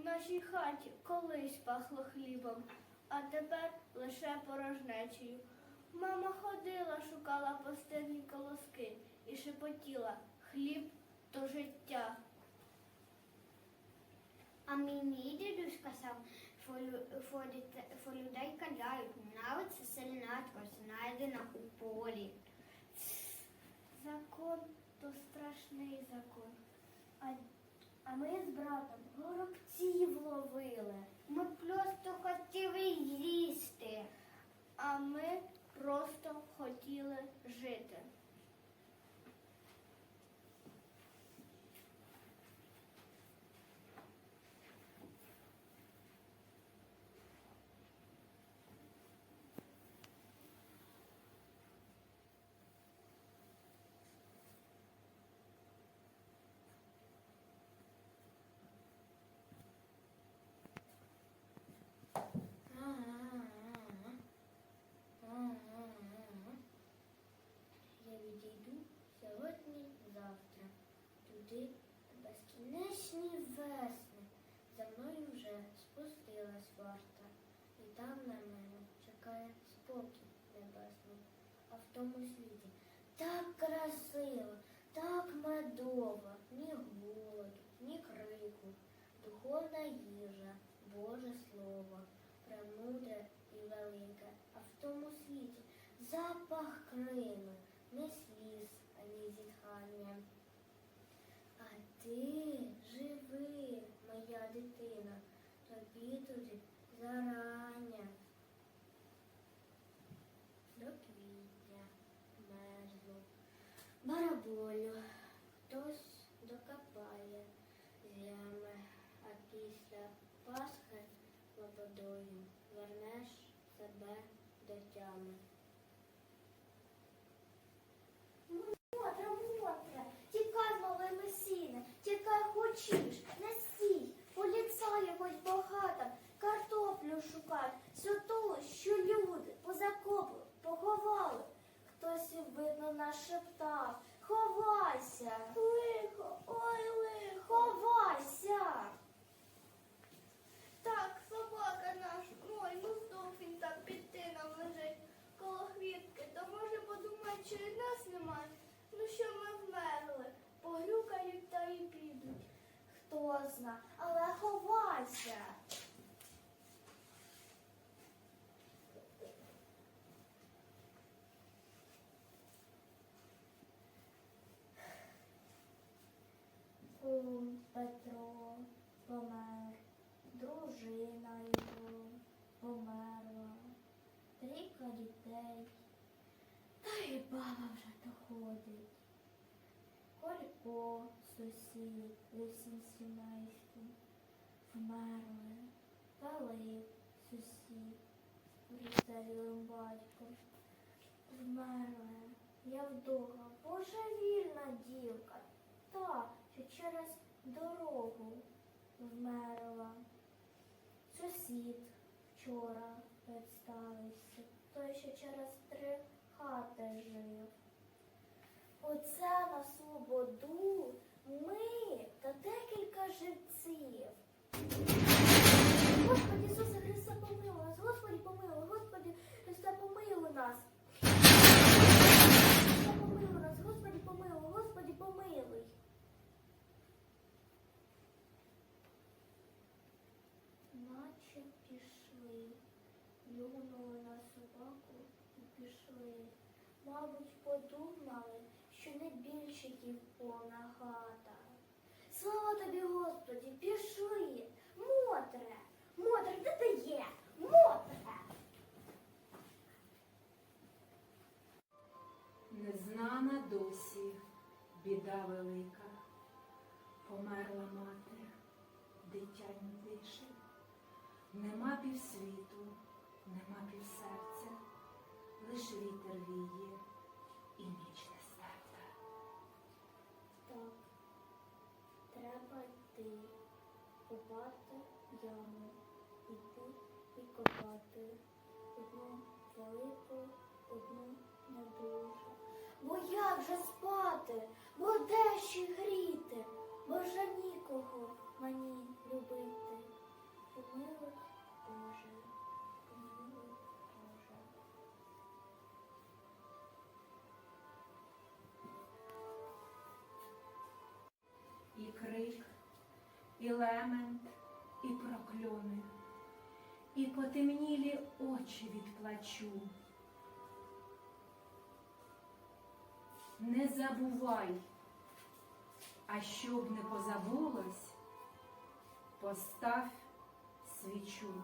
У нашій хаті колись пахло хлібом, а тепер лише порожнечею. Мама ходила, шукала постельні колоски і шепотіла хліб то життя. А мені дідусь казав, що, людей каляють, нравиться селенатка, знайдена у полі. Закон то страшний закон. А, а ми з братом горобців ловили, завтра. Туди безкінечні весни. За мною вже спустилась варта. І там на мене чекає спокій небесний. А в тому світі так красиво, так медово, ні голоду, ні крику, духовна їжа, Боже Слово, премудре і велике, а в тому світі запах Криму, не сліз, ані зітхання. А ти живи, моя дитина, тобі туди зарання. До квітня мерзну, бараболю, хтось докопає зями, а після Пасхи лободою вернеш себе до тями. Мотре, мотре, тікай, мале месіне, хочеш, не стій, поліцай якось багато, картоплю шукай, всю ту, що люди позакопли, поховали. Хтось видно нашептав, ховайся, лихо, ховайся. Так, собака наш, ой, ну знов він так під тином лежить коло хвітки, то може подумають, що і нас немає. Ну що ми вмерли, погрюкають та й підуть. Хто але ховайся. Петро помер, дружина його померла, трійка дітей, та й баба вже доходить. Колько сусід всім сімейством вмерли, Палив сусід з престарілим батьком. Вмерла я вдова, божевільна дівка, та, що через дорогу вмерла. Сусід вчора представився, той, що через три хати жив. Оце на свободу ми та декілька живців. Господи Ісусе Христа помилуй нас, Господи помилуй, Господи Христа помилуй нас. Христа помилуй нас, Господи помилуй, Господи помилуй. Наче пішли, плюнули на собаку і пішли. Мабуть, подумали, більшиків повна хата. Слава тобі, Господі, пішли. Мотре, Мотре, де ти є? Мотре. Незнана досі біда велика, померла мати, дитя не дише, нема півсвіту, нема півсерця, треба копати яму, іти і копати. Одну велику, одну не дуже. Бо як же спати, бо де ще гріти, бо вже нікого мені любити. І лемент, і прокльони, і потемнілі очі від плачу. Не забувай, а щоб не позабулось, постав свічу.